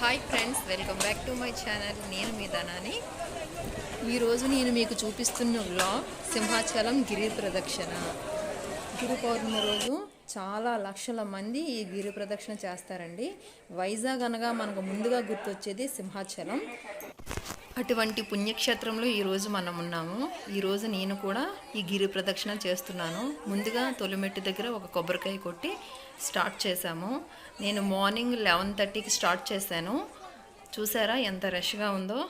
Hi friends welcome back to my channel నేను మీ ధనాని. ఈరోజు నేను మీకు చూపిస్తున్న వ్లాగ్ సింహాచలం గిరి ప్రదక్షిణ. గురు పౌర్ణమి రోజు చాలా లక్షల మంది ఈ గిరి ప్రదక్షిణ చేస్తారండి. వైజాగ్ అనగా మనకు ముందుగా గుర్తొచ్చేది సింహాచలం. అటువంటి పుణ్యక్షేత్రంలో ఈరోజు మనం ఉన్నాము. ఈరోజు నేను కూడా ఈ గిరి ప్రదక్షిణ చేస్తున్నాను. ముందుగా తొలిమెట్టు దగ్గర ఒక కొబ్బరికాయ కొట్టి స్టార్ట్ చేశాము. నేను మార్నింగ్ లెవెన్ థర్టీకి స్టార్ట్ చేశాను. చూసారా ఎంత రష్గా ఉందో?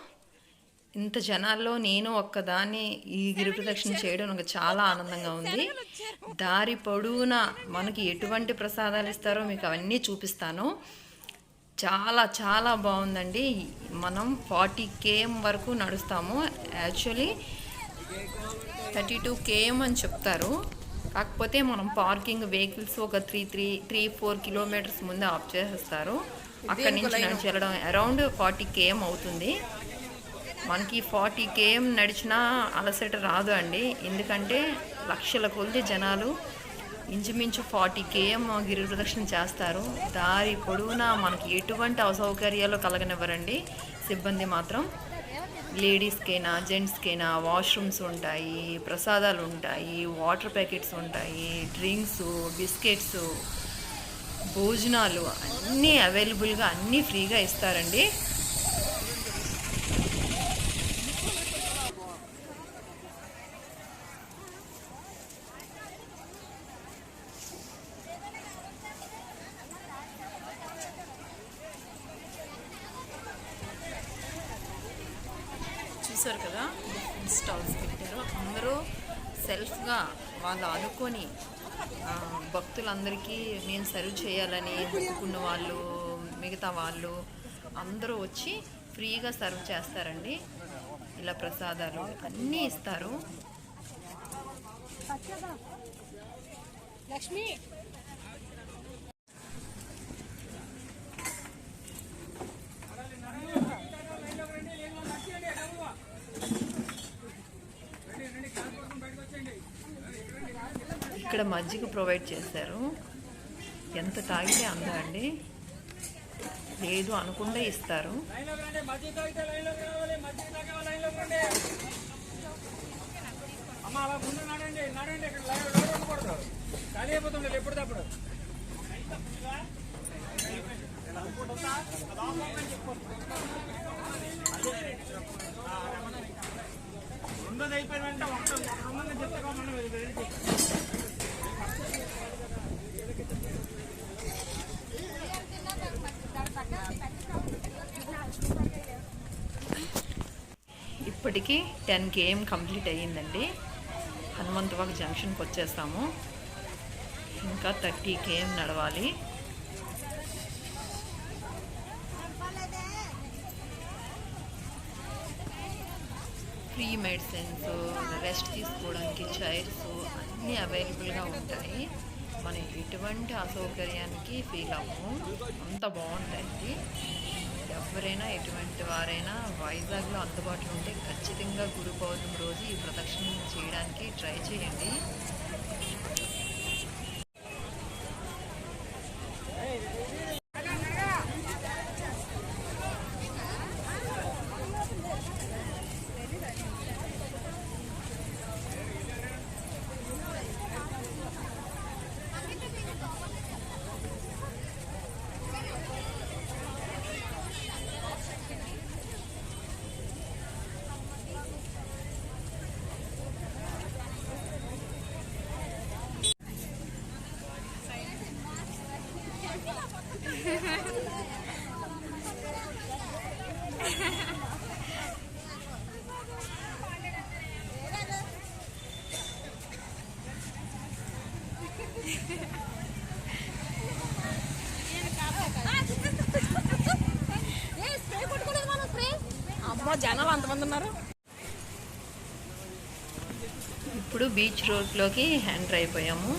ఇంత జనాల్లో నేను ఒక్కదాన్ని ఈ గిరి ప్రదక్షిణ చేయడం నాకు చాలా ఆనందంగా ఉంది. దారి పొడవునా మనకి ఎటువంటి ప్రసాదాలు ఇస్తారో మీకు అవన్నీ చూపిస్తాను. చాలా చాలా బాగుందండి. మనం ఫార్టీ కేఎం వరకు నడుస్తాము. యాక్చువల్లీ థర్టీ టూ కేఎం అని చెప్తారు. కాకపోతే మనం పార్కింగ్ వెహికల్స్ ఒక three three three four kilometres ముందే ఆఫ్ చేసేస్తారు. అక్కడి నుంచి నడిచి వెళ్ళడం అరౌండ్ ఫార్టీ కేఎం అవుతుంది. మనకి ఫార్టీ కేఎం నడిచినా అలసట రాదు అండి. ఎందుకంటే లక్షల కొద్ది జనాలు ఇంచుమించు ఫార్టీ కేఎం గిరి ప్రదక్షిణ చేస్తారు. దారి పొడవునా మనకి ఎటువంటి అసౌకర్యాలు కలగనివ్వరండి. సిబ్బంది మాత్రం లేడీస్కైనా జెంట్స్కైనా వాష్రూమ్స్ ఉంటాయి ప్రసాదాలు ఉంటాయి వాటర్ ప్యాకెట్స్ ఉంటాయి డ్రింక్స్ బిస్కెట్స్ భోజనాలు అన్నీ అవైలబుల్గా అన్నీ ఫ్రీగా ఇస్తారండి. చూసారు కదా స్టాల్స్ పెట్టారు. అందరూ సెల్ఫ్గా వాళ్ళు అనుకొని భక్తులందరికీ నేను సర్వ్ చేయాలని మొక్కుకున్న వాళ్ళు మిగతా వాళ్ళు అందరూ వచ్చి ఫ్రీగా సర్వ్ చేస్తారండి. ఇలా ప్రసాదాలు అన్నీ ఇస్తారు. లక్ష్మి? ఇక్కడ మజ్జిగ ప్రొవైడ్ చేశారు ఎంత తాగితే అందా అండి లేదు అనుకుండా ఇస్తారు అమ్మ అలా ముందు నడండి నడండి ఇక్కడ లైవ్ లైవ్ ఉండకూడదు ఖాళీ అయిపోతుంది ఎప్పటికప్పుడు రెండోది అయిపోయిందంటే ఒకటి రెండోది చెప్తా మనం ఇప్పటికీ టెన్ కేఎం కంప్లీట్ అయ్యిందండి. హనుమంతవాక్ జంక్షన్కి వచ్చేస్తాము. ఇంకా థర్టీ కేఎం నడవాలి. ఫ్రీ మెడిసిన్స్ రెస్ట్ తీసుకోవడానికి చైర్స్ అన్నీ అవైలబుల్గా ఉంటాయి. మనం ఎటువంటి అసౌకర్యానికి ఫీల్ అవ్వము అంత బాగుంటుంది ఎవరైనా ఎటువంటి వారైనా వైజాగ్లో అందుబాటులో ఉంటే ఖచ్చితంగా గురు పౌర్ణమి రోజు ఈ ప్రదక్షిణ చేయడానికి ట్రై చేయండి. అమ్మ జనాలు అంతమంది ఉన్నారు. ఇప్పుడు బీచ్ రోడ్లోకి ఎంటర్ అయిపోయాము.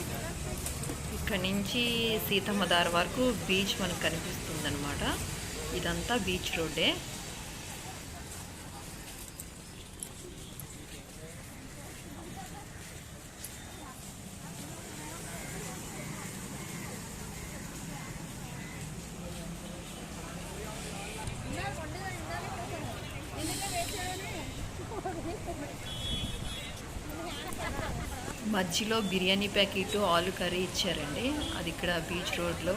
ఇక్కడ నుంచి సీతమ్మదారి వరకు బీచ్ మనకు కనిపిస్తుంది అనమాట ఇదంతా బీచ్ రోడ్డే. మధ్యలో బిర్యానీ ప్యాకెట్ ఆలు కర్రీ ఇచ్చారండి. అది ఇక్కడ బీచ్ రోడ్లో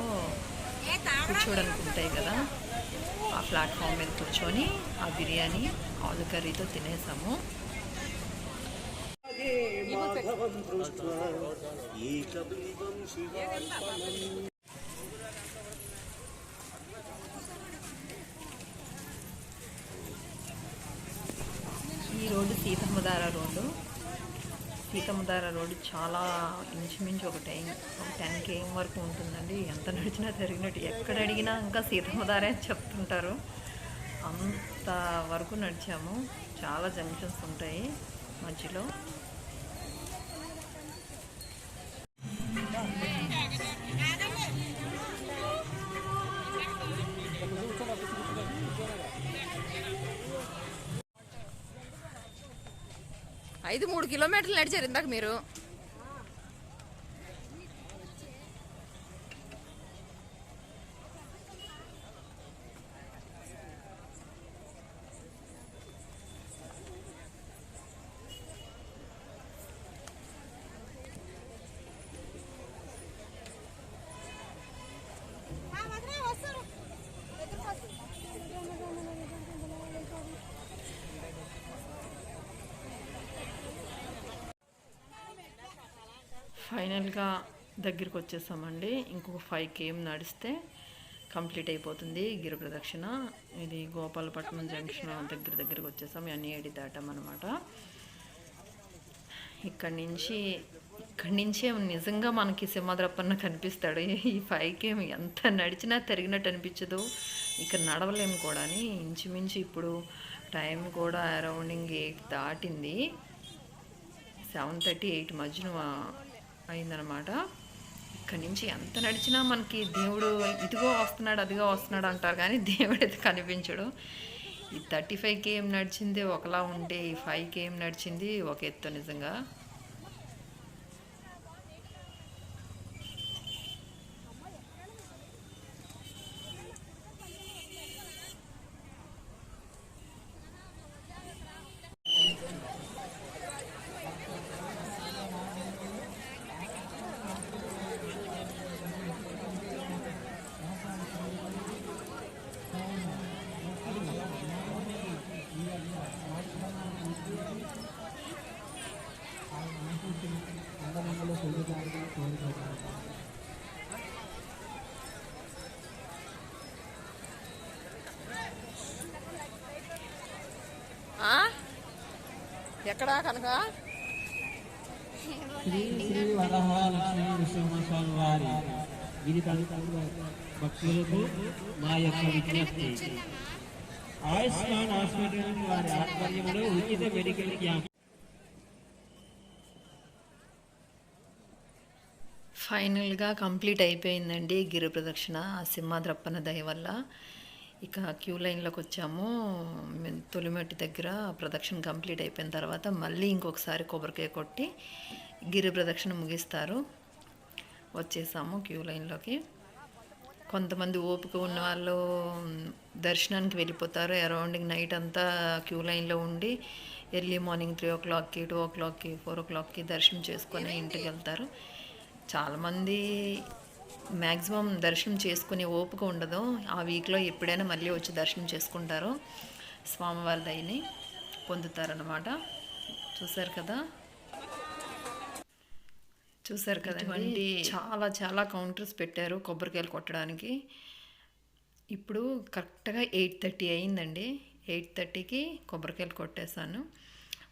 కూర్చోడానికి ఉంటాయి కదా. ఆ ప్లాట్ఫామ్ మీద కూర్చొని ఆ బిర్యానీ ఆలు కర్రీతో తినేసాము. ఈ దామోదర రోడ్డు చాలా ఇంచుమించు ఒక టైం ఒక టెన్ కేఎం వరకు ఉంటుందండి. ఎంత నడిచినా తిరిగినట్టు ఎక్కడ అడిగినా ఇంకా సీతమ్మదారే అని చెప్తుంటారు. అంత వరకు నడిచాము. చాలా జంక్షన్స్ ఉంటాయి మధ్యలో. ఐదు మూడు కిలోమీటర్లు నడిచారు ఇందాక మీరు. ఫైనల్గా దగ్గరికి వచ్చేసామండి ఇంకొక ఫైవ్ కేఎం నడిస్తే కంప్లీట్ అయిపోతుంది గిరి ప్రదక్షిణ. ఇది గోపాలపట్నం జంక్షన్ దగ్గర దగ్గరకు వచ్చేసాం ఎన్ఏడి దాటామన్నమాట ఇక్కడి నుంచి ఇక్కడి నుంచే నిజంగా మనకి సింహద్రప్పన్న కనిపిస్తాడు. ఈ ఫైవ్ ఎంత నడిచినా తిరిగినట్టు అనిపించదు. ఇక్కడ నడవలేము కూడా ఇంచుమించు ఇప్పుడు టైం కూడా అరౌండింగ్ ఎయిట్ దాటింది. సెవెన్ థర్టీ ఎయిట్ మధ్యన అయిందనమాట ఇక్కడి నుంచి ఎంత నడిచినా మనకి దేవుడు ఇదిగో వస్తున్నాడు అదిగో వస్తున్నాడు అంటారు కానీ దేవుడు అయితే కనిపించడు. ఈ థర్టీ ఫైవ్ కేఎం నడిచింది? ఒకలా ఉంటే ఈ ఫైవ్ కేఎం నడిచింది? ఒక ఎత్తు నిజంగా. ఆ? ఎక్కడా కనుక శ్రీ శ్రీ వరహ లక్ష్మీ నృసింహస్వామి వారి గిరి భక్తులకు మా యొక్క విజ్ఞప్తి ఆయుష్మాన్ హాస్పిటల్ వారి ఆధ్వర్యంలో ఉచిత మెడికల్ క్యాంప్ ఫైనల్గా కంప్లీట్ అయిపోయిందండి గిరి ప్రదక్షిణ ఆ సింహాద్రప్పన దయ వల్ల. ఇక క్యూ లైన్లోకి వచ్చాము. మేము తొలిమెట్టి దగ్గర ప్రదక్షిణ కంప్లీట్ అయిపోయిన తర్వాత మళ్ళీ ఇంకొకసారి కొబ్బరికాయ కొట్టి గిరి ప్రదక్షిణ ముగిస్తారు. వచ్చేసాము క్యూ లైన్లోకి. కొంతమంది ఓపిక ఉన్న వాళ్ళు దర్శనానికి వెళ్ళిపోతారు. అరౌండింగ్ నైట్ అంతా క్యూ లైన్లో ఉండి ఎర్లీ మార్నింగ్ త్రీ ఓ క్లాక్కి టూ ఓ క్లాక్కి ఫోర్ ఓ క్లాక్కి దర్శనం చేసుకొని ఇంటికి వెళ్తారు. చాలామంది మ్యాక్సిమం దర్శనం చేసుకునే ఓపిక ఉండదు. ఆ వీక్లో ఎప్పుడైనా మళ్ళీ వచ్చి దర్శనం చేసుకుంటారు. స్వామివారి దయని పొందుతారనమాట చూసారు కదా? చూసారు కదండి? చాలా చాలా కౌంటర్స్ పెట్టారు కొబ్బరికాయలు కొట్టడానికి. ఇప్పుడు కరెక్ట్గా ఎయిట్ థర్టీ అయిందండి. ఎయిట్ థర్టీకి కొబ్బరికాయలు కొట్టేశాను.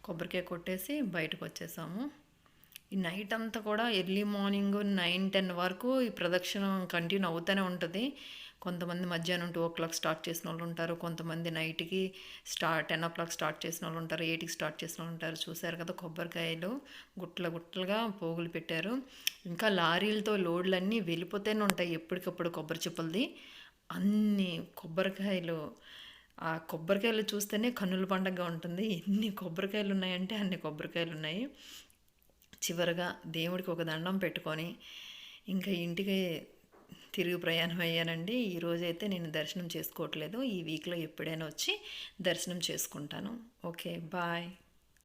కొబ్బరికాయ కొట్టేసి బయటకు వచ్చేసాము ఈ నైట్ అంతా కూడా ఎర్లీ మార్నింగ్ నైన్ టెన్ వరకు ఈ ప్రదక్షిణ కంటిన్యూ అవుతూనే ఉంటుంది. కొంతమంది మధ్యాహ్నం టూ ఓ క్లాక్ స్టార్ట్ చేసిన వాళ్ళు ఉంటారు. కొంతమంది నైట్కి start ten o'clock start చేసిన వాళ్ళు ఉంటారు. ఎయిట్కి స్టార్ట్ చేసిన వాళ్ళు ఉంటారు. చూశారు కదా కొబ్బరికాయలు గుట్టల గుట్టలుగా పోగులు పెట్టారు. ఇంకా లారీలతో లోడ్లన్నీ వెళ్ళిపోతూనే ఉంటాయి ఎప్పటికప్పుడు కొబ్బరి చిప్పలది. అన్ని కొబ్బరికాయలు ఆ కొబ్బరికాయలు చూస్తేనే కన్నుల పండగగా ఉంటుంది. ఎన్ని కొబ్బరికాయలు ఉన్నాయంటే అన్ని కొబ్బరికాయలు ఉన్నాయి. చివరగా దేవుడికి ఒక దండం పెట్టుకొని ఇంకా ఇంటికి తిరిగి ప్రయాణం అయ్యానండి. ఈరోజు అయితే నేను దర్శనం చేసుకోవట్లేదు. ఈ వీక్లో ఎప్పుడైనా వచ్చి దర్శనం చేసుకుంటాను. Okay bye.